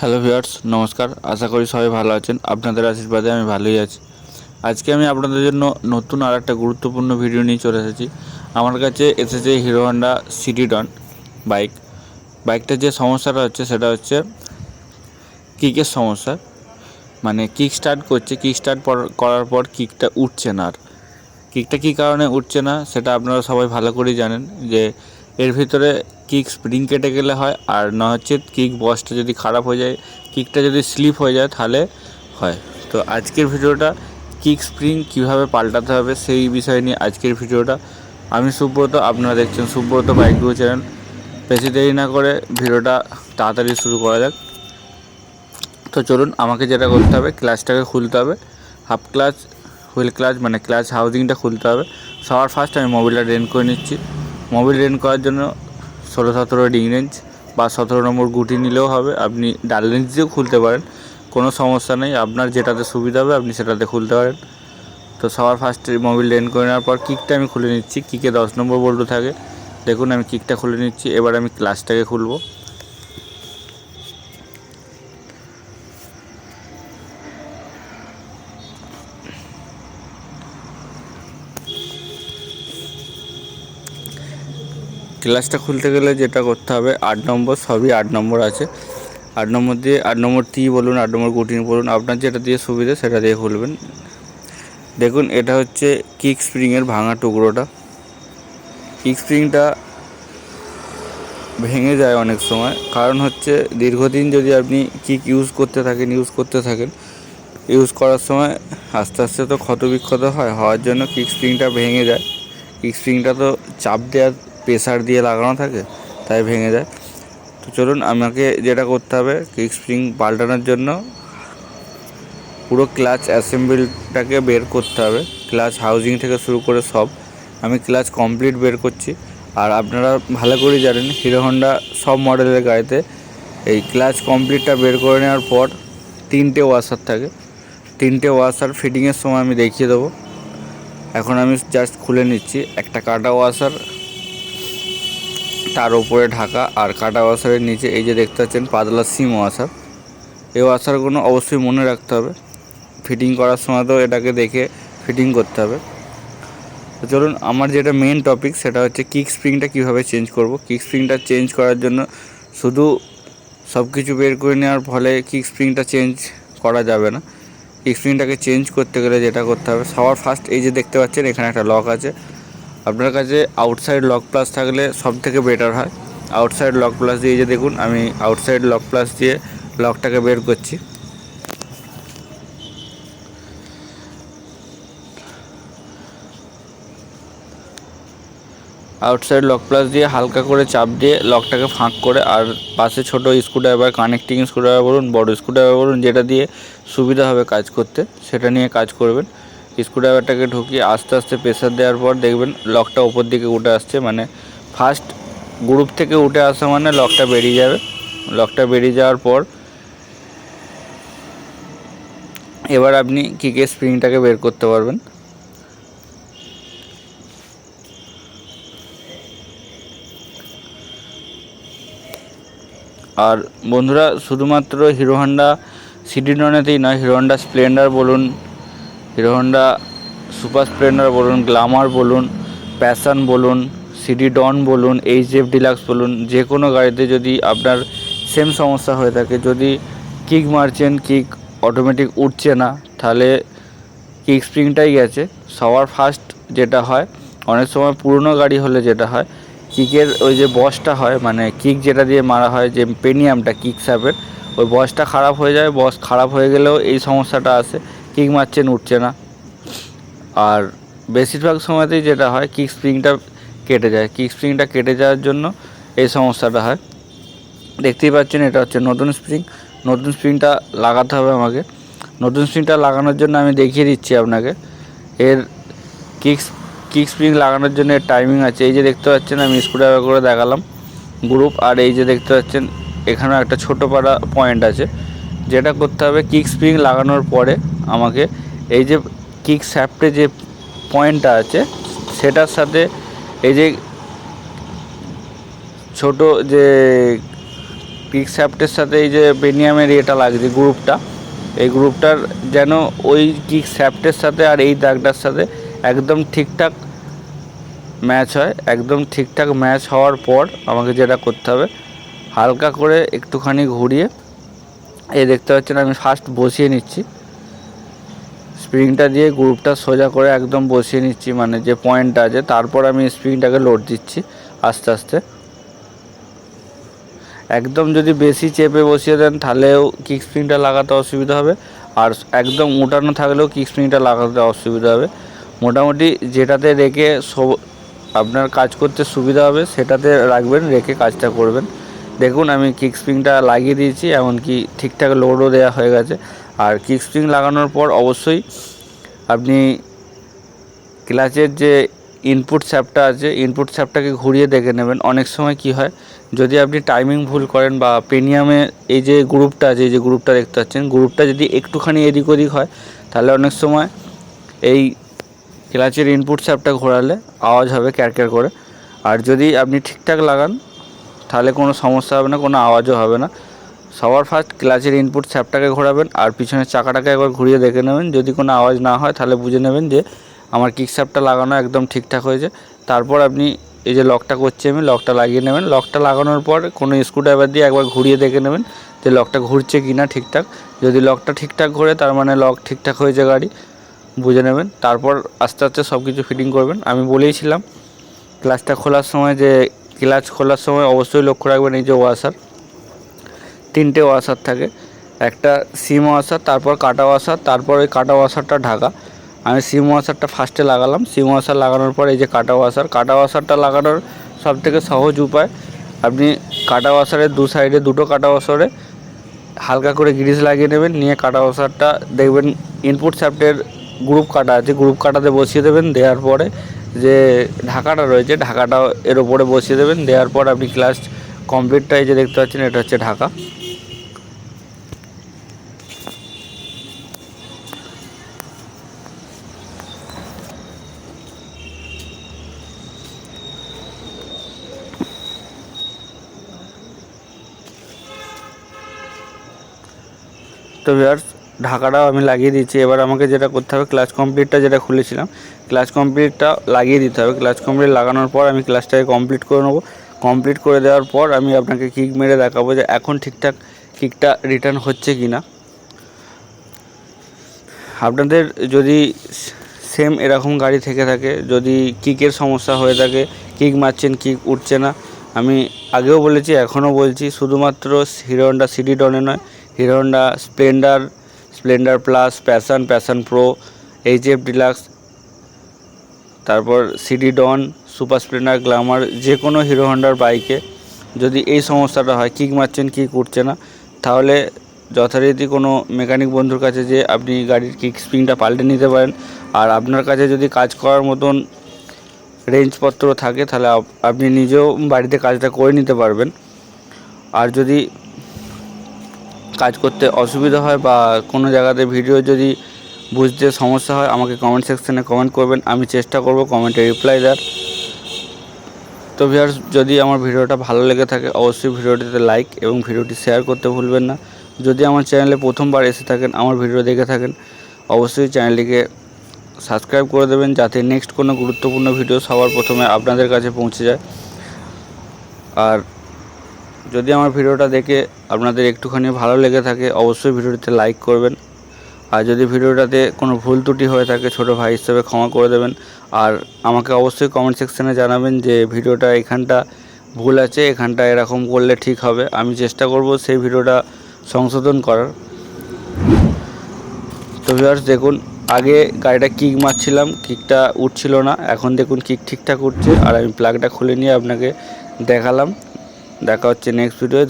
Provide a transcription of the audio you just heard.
Hello viewers, নমস্কার। আশা করি সবাই ভালো আছেন। আপনাদের আশীর্বাদে আমি ভালোই আছি। আজকে আমি আপনাদের জন্য নতুন আর একটা গুরুত্বপূর্ণ ভিডিও নিয়ে চলে এসেছি। আমার কাছে এসেছে Hero Honda CD Dawn bike. বাইকটার যে সমস্যাটা হচ্ছে, সেটা হচ্ছে কিকের সমস্যা। মানে কিক স্টার্ট করছে, কিক স্টার্ট করার পর কিকটা উঠছে না আর। কিকটা কী কারণে উঠছে না, সেটা আপনারা সবাই ভালো করেই জানেন যে এর ভিতরে কিক স্প্রিং কেটে গেলে হয়, আর না হচ্ছে কিক বসটা যদি খারাপ হয়ে যায় কিকটা যদি স্লিপ হয়ে যায় তাহলে হয়। তো আজকের ভিডিওটা কিক স্প্রিং কীভাবে পাল্টাতে হবে সেই বিষয় নিয়ে আজকের ভিডিওটা। আমি সুব্রত, আপনারা দেখছেন সুব্রত বাইক গুরু চ্যানেল। বেশি দেরি না করে ভিডিওটা তাড়াতাড়ি শুরু করা যাক। তো চলুন, আমাকে যেটা করতে হবে ক্লাচটাকে খুলতে হবে। হাফ ক্লাচ হুইল ক্লাচ মানে ক্লাচ হাউজিংটা খুলতে হবে। সবার ফার্স্ট আমি মোবিলটা রেন করে নিচ্ছি। মোবিল রেন করার জন্য ষোলো সতেরো ডিং রেঞ্জ বা সতেরো নম্বর গুটি নিলেও হবে। আপনি ডাল রেঞ্জ দিয়েও খুলতে পারেন। কোনো সমস্যা নেই। আপনার যেটাতে সুবিধা হবে, আপনি সেটাতে খুলতে পারেন। তো সবার ফার্স্টে মোবিল রেন করে নেওয়ার পর কিকটা আমি খুলে নিচ্ছি। কিকে দশ নম্বর বল্টু থাকে। দেখুন, আমি কিকটা খুলে নিচ্ছি। এবার আমি ক্লাসটাকে খুলবো। ক্লাসটা খুলতে গেলে যেটা করতে হবে, আট নম্বর, সবই আট নম্বর আছে। আট নম্বর দিয়ে, আট নম্বর টি বলুন, আট নম্বর গুটিন বলুন, আপনার যেটা দিয়ে সুবিধা সেটা দিয়ে খুলবেন। দেখুন, এটা হচ্ছে কিক স্প্রিংয়ের ভাঙা টুকরোটা। কিক স্প্রিংটা ভেঙে যায় অনেক সময়। কারণ হচ্ছে, দীর্ঘদিন যদি আপনি কিক ইউজ করতে থাকেন, ইউজ করতে থাকেন, ইউজ করার সময় আস্তে আস্তে তো ক্ষত বিক্ষত হয়, হওয়ার জন্য কিক স্প্রিংটা ভেঙে যায়। কিক স্প্রিংটা তো চাপ দেওয়ার প্রেসার দিয়ে লাগানো থাকে, তাই ভেঙে যায়। তো চলুন, আমাকে যেটা করতে হবে, কিক স্প্রিং পাল্টানোর জন্য পুরো ক্লাচ অ্যাসেম্বলটাকে বের করতে হবে। ক্লাচ হাউজিং থেকে শুরু করে সব। আমি ক্লাচ কমপ্লিট বের করছি। আর আপনারা ভালো করেই জানেন, হিরো হন্ডা সব মডেলের গাড়িতে এই ক্লাচ কমপ্লিটটা বের করে নেওয়ার পর তিনটে ওয়াশার থাকে। তিনটে ওয়াশার ফিটিংয়ের সময় আমি দেখিয়ে দেবো। এখন আমি জাস্ট খুলে নিচ্ছি। একটা কাটা ওয়াশার তার উপরে ঢাকা আর কাটা ওয়াশারের নিচে এই যে দেখতে পাচ্ছেন পাতলা সিম ওয়াশার এই ওয়াশারগুলো অবশ্যই মনে রাখতে হবে। ফিটিং করার সময় তো এটাকে দেখে ফিটিং করতে হবে। তো চলুন, আমার যেটা মেন টপিক সেটা হচ্ছে কিক স্প্রিংটা কীভাবে চেঞ্জ করব? কিক স্প্রিংটা চেঞ্জ করার জন্য শুধু সব কিছু বের করে নেওয়ার ফলে কিক স্প্রিংটা চেঞ্জ করা যাবে না। কিক স্প্রিংটাকে চেঞ্জ করতে গেলে যেটা করতে হবে, সবার ফার্স্ট এই যে দেখতে পাচ্ছেন, এখানে একটা লক আছে। আপনার কাছে আউটসাইড লক প্লাস থাকলে সব থেকে বেটার হয়। আউটসাইড লক প্লাস দিয়ে যে দেখুন, আমি আউটসাইড লক প্লাস দিয়ে লকটাকে বের করছি। আউটসাইড লক প্লাস দিয়ে হালকা করে চাপ দিয়ে লকটাকে ফাঁক করে, আর পাশে ছোটো স্ক্রুড্রাইভার কানেক্টিং স্ক্রুড্রাইভার বলুন, বড় স্ক্রুড্রাইভার বলুন, যেটা দিয়ে সুবিধা হবে কাজ করতে, সেটা নিয়ে কাজ করবেন। স্ক্রুড্রাইভারটাকে ঢুকিয়ে আস্তে আস্তে প্রেসার দেওয়ার পর দেখবেন লকটা ওপর দিকে উঠে আসছে। মানে ফার্স্ট গ্রুপ থেকে উঠে আসা মানে লকটা বেরিয়ে যাবে। লকটা বেরিয়ে যাওয়ার পর এবার আপনি কিকের স্প্রিংটাকে বের করতে পারবেন। আর বন্ধুরা, শুধুমাত্র হিরো হন্ডা সিটি ননেতেই নয় হিরো হন্ডা স্প্লেন্ডার বলুন হিরো হন্ডা সুপার স্প্লেন্ডার বলুন গ্লামার বলুন প্যাশন বলুন, সিডি ডন বলুন এইচ এফ ডিলাক্স বলুন, যে কোনো গাড়িতে যদি আপনার সেম সমস্যা হয়ে থাকে, যদি কিক মারছেন কিক অটোমেটিক উঠছে না, তাহলে কিক স্প্রিংটাই গেছে। সবার ফার্স্ট যেটা হয়, অনেক সময় পুরনো গাড়ি হলে যেটা হয়, কিকের ওই যে বসটা হয় মানে কিক যেটা দিয়ে মারা হয়, যে পেনিয়ামটা, কিক সাপের, ওই বসটা খারাপ হয়ে যায়, বস খারাপ হয়ে গেলেও এই সমস্যাটা আসে। কিক মারছেন, উঠছে না। আর বেশিরভাগ সময়তেই যেটা হয়, কিক স্প্রিংটা কেটে যায়। কিক স্প্রিংটা কেটে যাওয়ার জন্য এই সমস্যাটা হয়। দেখতেই পাচ্ছেন, এটা হচ্ছে নতুন স্প্রিং। নতুন স্প্রিংটা লাগাতে হবে আমাকে। নতুন স্প্রিংটা লাগানোর জন্য আমি দেখিয়ে দিচ্ছি আপনাকে। এর কিক কিক স্প্রিং লাগানোর জন্য এর টাইমিং আছে। এই যে দেখতে পাচ্ছেন, আমি স্ক্রুড্রাইভার করে দেখালাম। গ্রুপ আর এই যে দেখতে পাচ্ছেন, এখানেও একটা ছোটো পাড়া পয়েন্ট আছে। যেটা করতে হবে কিক স্প্রিং লাগানোর পরে আমাকে এই যে কিক স্যাপটে যে পয়েন্টটা আছে, সেটার সাথে এই যে ছোট যে কিক শ্যাফটের সাথে এই যে বেনিয়ামের ইয়েটা লাগছে গ্রুপটা এই গ্রুপটার যেন ওই কিক শ্যাফটের সাথে আর এই দাগটার সাথে একদম ঠিকঠাক ম্যাচ হয়, একদম ঠিকঠাক ম্যাচ হওয়ার পর আমাকে যেটা করতে হবে, হালকা করে একটুখানি ঘুরিয়ে এই দেখতে পাচ্ছেন, আমি ফার্স্ট বসিয়ে নিচ্ছি। স্প্রিংটা দিয়ে গ্রুপটা সোজা করে একদম বসিয়ে নিচ্ছি মানে যে পয়েন্টটা আছে, তারপর আমি স্প্রিংটাকে লোড দিচ্ছি আস্তে আস্তে। একদম যদি বেশি চেপে বসিয়ে দেন, তাহলেও কিক স্প্রিংটা লাগাতে অসুবিধা হবে। আর একদম উঠানো থাকলেও কিক স্প্রিংটা লাগাতে অসুবিধা হবে। মোটামুটি যেটাতে রেখে সব- আপনার কাজ করতে সুবিধা হবে, সেটাতে রাখবেন, রেখে কাজটা করবেন। দেখুন, আমি কিক স্প্রিংটা লাগিয়ে দিয়েছি, এমনকি ঠিকঠাক লোডও দেওয়া হয়ে গেছে। আর কিক স্প্রিং লাগানোর পর অবশ্যই আপনি ক্লাচের যে ইনপুট স্যাপটা আছে ইনপুট স্যাপটাকে ঘুরিয়ে দেখে নেবেন। অনেক সময় কি হয়, যদি আপনি টাইমিং ভুল করেন বা পেনিয়ামে এই যে গ্রুপটা আছে, এই যে গ্রুপটা দেখতে পাচ্ছেন গ্রুপটা যদি একটুখানি এদিক ওদিক হয়, তাহলে অনেক সময় এই ক্লাচের ইনপুট স্যাপটা ঘোরালে আওয়াজ হবে ক্যারক্যার করে। আর যদি আপনি ঠিকঠাক লাগান তাহলে কোনো সমস্যা হবে না, কোনো আওয়াজও হবে না। সবার ফার্স্ট ক্লাচের ইনপুট স্যাপটাকে ঘোরাবেন আর পিছনের চাকাটাকে একবার ঘুরিয়ে দেখে নেবেন। যদি কোনো আওয়াজ না হয় তাহলে বুঝে নেবেন যে আমার কিক স্যাপটা লাগানো একদম ঠিকঠাক হয়েছে। তারপর আপনি এই যে লকটা করছি আমি লকটা লাগিয়ে নেবেন। লকটা লাগানোর পর কোনো স্ক্রুড্রাইভার দিয়ে একবার ঘুরিয়ে দেখে নেবেন যে লকটা ঘুরছে কি না ঠিকঠাক। যদি লকটা ঠিকঠাক ঘোরে তার মানে লক ঠিকঠাক হয়েছে গাড়ি। বুঝে নেবেন। তারপর আস্তে আস্তে সব কিছু ফিটিং করবেন। আমি বলেইছিলাম ক্লাসটা খোলার সময় যে ক্লাচ খোলার সময় অবশ্যই লক্ষ্য রাখবেন এই যে ওয়াশার তিনটে ওয়াশার থাকে। একটা সিম ওয়াশার তারপর কাটা ওয়াশার তারপর ওই কাটা ওয়াশারটা ঢাকা। আমি সিম ওয়াশারটা ফার্স্টে লাগালাম। সিম ওয়াশার লাগানোর পর এই যে কাটা ওয়াশার কাটা ওয়াশারটা লাগানোর সব থেকে সহজ উপায়, আপনি কাটা ওয়াশারের দু সাইডে, দুটো কাটা ওয়াশারে হালকা করে গ্রিস লাগিয়ে নেবেন, নিয়ে কাটা ওয়াশারটা দেখবেন ইনপুট স্যাপ্টের গ্রুপ কাটা আছে। গ্রুপ কাটাতে বসিয়ে দেবেন, দেওয়ার পরে যে ঢাকাটা রয়েছে ঢাকাটা এর ওপরে বসিয়ে দেবেন। দেওয়ার পর আপনি ক্লাস কমপ্লিটটা এই যে দেখতে পাচ্ছেন, এটা হচ্ছে ঢাকা। তো ভিউয়ার্স ঢাকাটাও আমি লাগিয়ে দিচ্ছি এবার আমাকে যেটা করতে হবে ক্লাচ কমপ্লিটটা যেটা খুলেছিলাম ক্লাচ কমপ্লিটটা লাগিয়ে দিতে হবে। ক্লাচ কমপ্লিট লাগানোর পর আমি ক্লাচটাকে কমপ্লিট করে নেব। কমপ্লিট করে দেওয়ার পর আমি আপনাকে কিক মেরে দেখাবো যে এখন ঠিকঠাক কিকটা রিটার্ন হচ্ছে কি না আপনাদের যদি সেম এরকম গাড়ি থেকে থাকে, যদি কিকের সমস্যা হয়ে থাকে কিক মারছেন কিক উঠছে না, আমি আগেও বলেছি, এখনও বলছি, শুধুমাত্র হিরো হন্ডা সিটি ডনে নয় Hero Honda Splendor Splendor plus Passion Passion Pro H F Deluxe তারপর CD Dawn super Splendor Glamour যে কোনো হিরো হন্ডার বাইকে। যদি এই সমস্যাটা হয় কিক মারছেন কিক উঠছে না, তাহলে যথারীতি কোনো মেকানিক বন্ধুর কাছে যে আপনি গাড়ির কিক স্প্রিংটা পাল্টে নিতে পারেন। আর আপনার কাছে যদি কাজ করার মতন রেঞ্জপত্র থাকে, তাহলে আপনি নিজেও বাড়িতে কাজটা করে নিতে পারবেন। আর যদি কাজ করতে অসুবিধা হয় বা কোনো জায়গাতে ভিডিও যদি বুঝতে সমস্যা হয়, আমাকে কমেন্ট সেকশানে কমেন্ট করবেন। আমি চেষ্টা করব কমেন্টে রিপ্লাই দেওয়ার। তো ভিউয়ার্স যদি আমার ভিডিওটা ভালো লেগে থাকে, অবশ্যই ভিডিওটিতে লাইক এবং ভিডিওটি শেয়ার করতে ভুলবেন না। যদি আমার চ্যানেলে প্রথমবার এসে থাকেন, আমার ভিডিও দেখে থাকেন, অবশ্যই চ্যানেলটিকে সাবস্ক্রাইব করে দেবেন যাতে নেক্সট কোনো গুরুত্বপূর্ণ ভিডিও সবার প্রথমে আপনাদের কাছে পৌঁছে যায়। আর যদি আমার ভিডিওটা দেখে আপনাদের একটুখানি ভালো লেগে থাকে, অবশ্যই ভিডিওটিতে লাইক করবেন। আর যদি ভিডিওটাতে কোনো ভুল ত্রুটি হয়ে থাকে, ছোটো ভাই হিসেবে ক্ষমা করে দেবেন। আর আমাকে অবশ্যই কমেন্ট সেকশানে জানাবেন যে ভিডিওটা এখানটা ভুল আছে, এখানটা এরকম করলে ঠিক হবে। আমি চেষ্টা করব সেই ভিডিওটা সংশোধন করার। তো ভিউয়ার্স দেখুন, আগে গাড়িটা কিক মারছিলাম কিকটা উঠছিল না। এখন দেখুন কিক ঠিকঠাক উঠছে। আর আমি প্লাগটা খুলে নিয়ে আপনাকে দেখালাম। দেখা হচ্ছে নেক্সট ভিডিওয়ে